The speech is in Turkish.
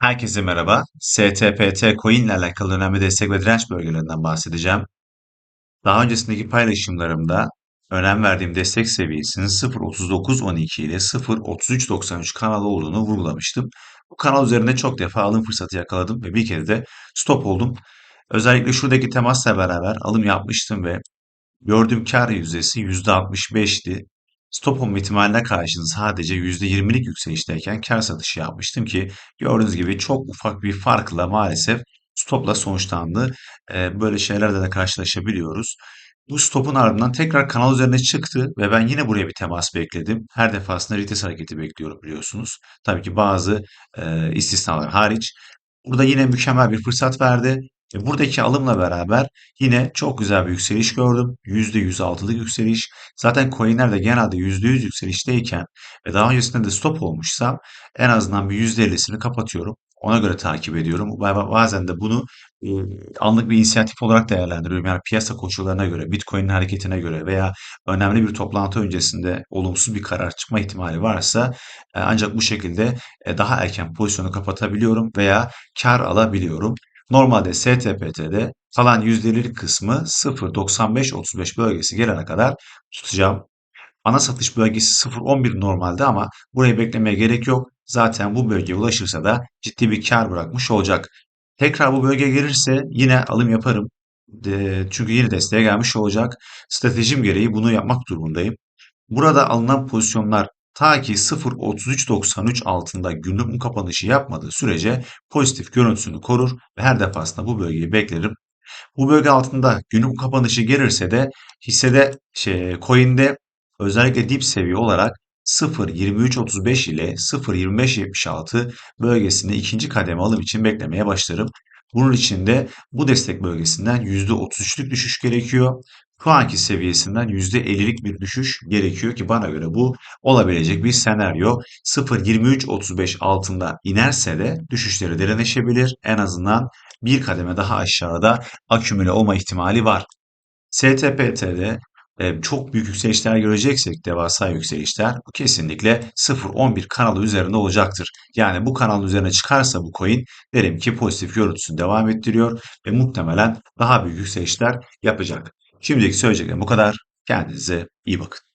Herkese merhaba. STPT coin ile alakalı önemli destek ve direnç bölgelerinden bahsedeceğim. Daha öncesindeki paylaşımlarımda önem verdiğim destek seviyesinin 0.3912 ile 0.3393 kanalı olduğunu vurgulamıştım. Bu kanal üzerinde çok defa alım fırsatı yakaladım ve bir kere de stop oldum. Özellikle şuradaki temasla beraber alım yapmıştım ve gördüğüm kar yüzdesi %65'ti. Stop olma ihtimaline karşın sadece %20'lik yükselişteyken kar satışı yapmıştım ki gördüğünüz gibi çok ufak bir farkla maalesef stopla sonuçlandı. Ee, böyle şeylerle de karşılaşabiliyoruz. Bu stopun ardından tekrar kanal üzerine çıktı ve ben yine buraya bir temas bekledim. Her defasında retest hareketi bekliyorum biliyorsunuz. Tabii ki bazı e, istisnalar hariç. Burada yine mükemmel bir fırsat verdi. E, buradaki alımla beraber yine çok güzel bir yükseliş gördüm. %106'lık yükseliş. Zaten coinler de genelde %100 yükselişteyken ve daha öncesinde de stop olmuşsam en azından bir %50'sini kapatıyorum. Ona göre takip ediyorum. Ba- Bazen de bunu e, anlık bir inisiyatif olarak değerlendiriyorum. Yani piyasa koşullarına göre, Bitcoin'in hareketine göre veya önemli bir toplantı öncesinde olumsuz bir karar çıkma ihtimali varsa e, ancak bu şekilde daha erken pozisyonu kapatabiliyorum veya kar alabiliyorum. Normalde STPT'de kalan yüzdelik kısmı 0.95-35 bölgesi gelene kadar tutacağım. Ana satış bölgesi 0.11 normalde ama burayı beklemeye gerek yok. Zaten bu bölgeye ulaşırsa da ciddi bir kar bırakmış olacak. Tekrar bu bölge gelirse yine alım yaparım. Çünkü yeni desteğe gelmiş olacak. Stratejim gereği bunu yapmak durumundayım. Burada alınan pozisyonlar ta ki 0.3393 altında günlük kapanışı yapmadığı sürece pozitif görüntüsünü korur ve her defasında bu bölgeyi beklerim. Bu bölge altında günlük kapanışı gelirse de hissede şey, coin'de özellikle dip seviye olarak 0.2335 ile 0.2576 bölgesinde ikinci kademe alım için beklemeye başlarım. Bunun için de bu destek bölgesinden %33'lük düşüş gerekiyor. Şu anki seviyesinden %50'lik bir düşüş gerekiyor ki bana göre bu olabilecek bir senaryo. 0.2335 altında inerse de düşüşleri derinleşebilir. En azından bir kademe daha aşağıda akümüle olma ihtimali var. STPT'de e, çok büyük yükselişler göreceksek, devasa yükselişler kesinlikle 0.11 kanalı üzerinde olacaktır. Yani bu kanalın üzerine çıkarsa bu coin derim ki pozitif görüntüsünü devam ettiriyor ve muhtemelen daha büyük yükselişler yapacak. Şimdilik söyleyeceklerim bu kadar. Kendinize iyi bakın.